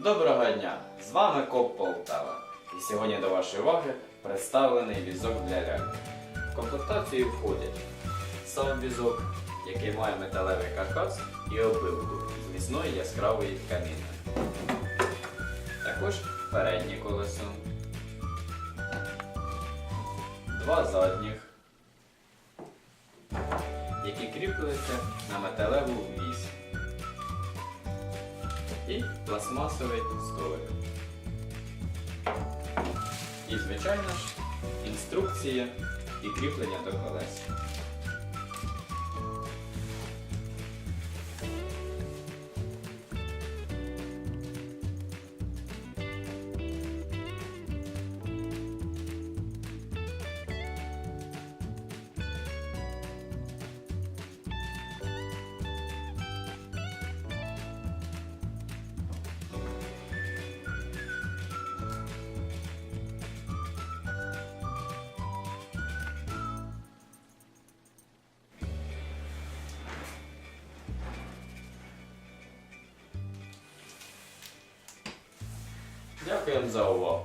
Доброго дня! З вами Коп Полтава. І сьогодні до вашої уваги представлений візок для ляльки. В комплектацію входять сам візок, який має металевий каркас і обивку з міцної яскравої тканини. Також переднє колесо, два задніх, які кріплюються на металеву вісь і пластмасовий столик. І, звичайно ж, інструкція і кріплення до колес. Ja, gern sauber.